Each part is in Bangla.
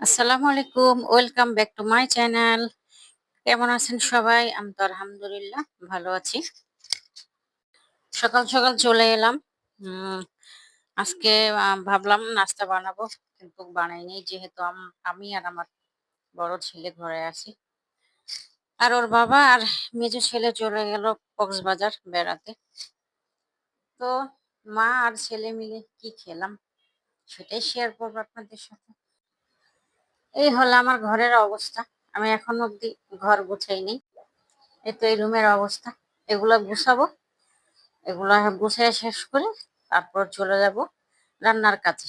আসসালামু আলাইকুম, welcome back to my channel. কেমন আছেন সবাই? আমি তো আলহামদুলিল্লাহ ভালো আছি। সকাল সকাল চলে এলাম। আজকে ভাবলাম নাস্তা বানাবো, কিন্তু বানাইনি, যেহেতু আম- আমি আর আমার বড় ছেলে ঘরে আছি। আর ওর বাবা আর মেজো ছেলে চলে গেল কক্সবাজার বেড়াতে। তো মা আর ছেলে মিলে কি খেলাম, সেটাই শেয়ার করব আপনাদের সাথে। এই হলো আমার ঘরের অবস্থা। আমি এখন অব্দি ঘর গুছাইনি। এই তো এই রুমের অবস্থা। এগুলো গুছাবো। এগুলো গুছিয়ে শেষ করে, তারপর চলে যাব রান্নার কাজে।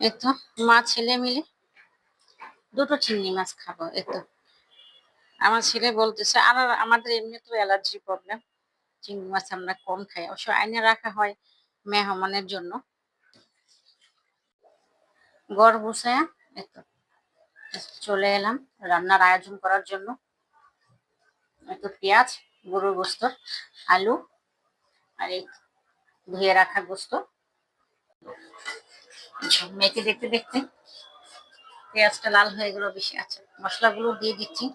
এই তো মা ছেলে মিলে দুটো চিংড়ি মাছ খাব, এই তো। আমার ছেলে বলতেছে, আর আমাদের এমনি তো অ্যালার্জি প্রবলেম। চিংড়ি মাছ আমরা কম খাই। অবশ্য আইনে রাখা হয় মেহমানের জন্য। গড় এই তো। চলে এলাম রান্নার আয়োজন করার জন্য। একটু পেঁয়াজ, গরুর গোস্ত, আলু আর এই ধুয়ে রাখা গোস্ত। মেখে দেখতে দেখতে পেঁয়াজটা লাল হয়ে গেল বেশি। আচ্ছা মশলাগুলো দিয়ে দিচ্ছি।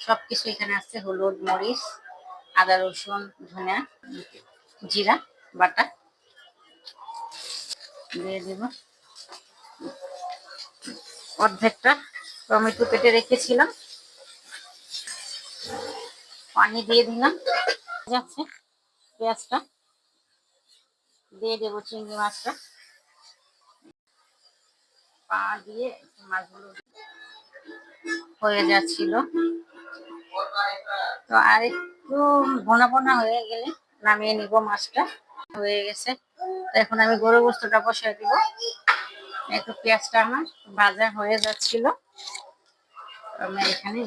সবকিছু এখানে আছে, হলুদ, মরিচ, আদা, রসুন, ধনিয়া, জিরা, বাটা। দিয়ে দেব। অর্ধেকটা টমেটো কেটে রেখেছিলাম। পানি দিয়ে দিলাম। যাচ্ছে পেঁয়াজটা। দিয়ে দেবো চিংড়ি মাছটা। পা দিয়ে মাছগুলো হয়ে যাচ্ছিল। তো আর একটু ভোনা ভোনা হয়ে গেলে নামিয়ে নিব মাছটা। হয়ে গেছে। এখন আমি গরু বস্তুটা বসিয়ে দিব। একটু পেঁয়াজটা আমার ভাজা হয়ে যাচ্ছিল। আমি এখানে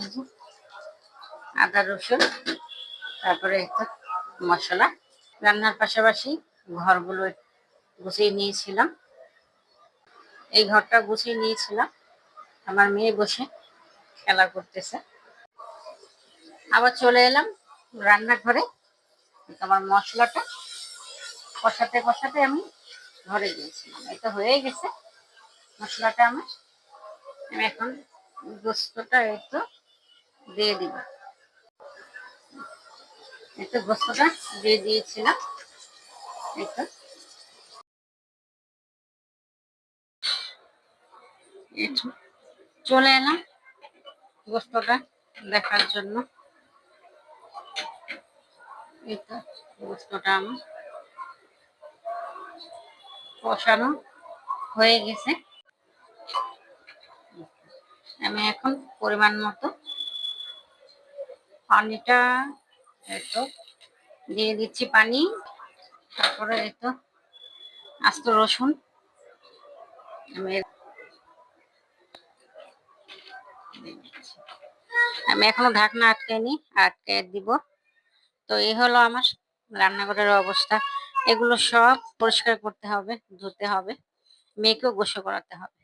আদা, রসুন, তারপরে একটু মশলা। রান্নার পাশাপাশি ঘরগুলো গুছিয়ে নিয়েছিলাম। এই ঘরটা গুছিয়ে নিয়েছিলাম। আমার মেয়ে বসে খেলা করতেছে। আবার চলে এলাম রান্নাঘরে। আমার মশলাটা কষাতে কষাতে আমি ঘরে গিয়েছিলাম। এটা হয়ে গেছে। মশলাটা আমার। আমি এখন গোস্তটা একটু দিয়ে দিব। একটু গোস্তটা দিয়ে দিয়েছিলাম। একটু। চলে এলাম গোস্তটা দেখার জন্য। এটা গোস্তটা আমার কষানো হয়ে গেছে। আমি এখন পরিমাণ মতো পানিটা একটু দিয়ে দিচ্ছি পানি, তারপরে একটু আস্ত রসুন। আমি আমি এখনও ঢাকনা আটকে নি আটকে দিব। তো এই হলো আমার রান্নাঘরের অবস্থা। এগুলো সব পরিষ্কার করতে হবে, ধুতে হবে, মেয়েকেও গোসল করাতে হবে।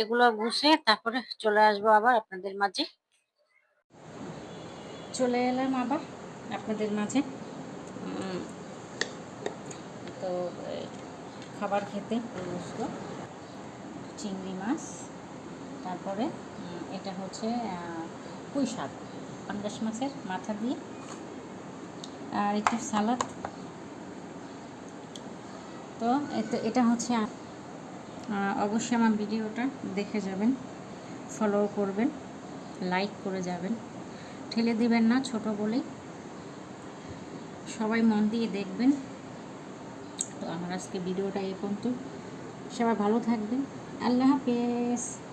এগুলো গুছে তারপরে চলে আসব আবার আপনাদের মাঝে। চলে এলাম আবার আপনাদের মাঝে। তো খাবার খেতে বসল। চিংড়ি মাছ, তারপরে এটা হচ্ছে পুঁই শাক, পাঙ্গাস মাছের মাথা দিয়ে। আর একটু সালাদ। তো এটা হচ্ছে অবশ্যই আমার ভিডিওটা দেখে যাবেন ফলো করবেন লাইক করে যাবেন। ঠেলে দিবেন না, ছোট বলেই। সবাই মন দিয়ে দেখবেন। তো আমার আজকে ভিডিওটা এ পর্যন্ত। সবাই ভালো থাকবেন। আল্লাহ হাফেজ।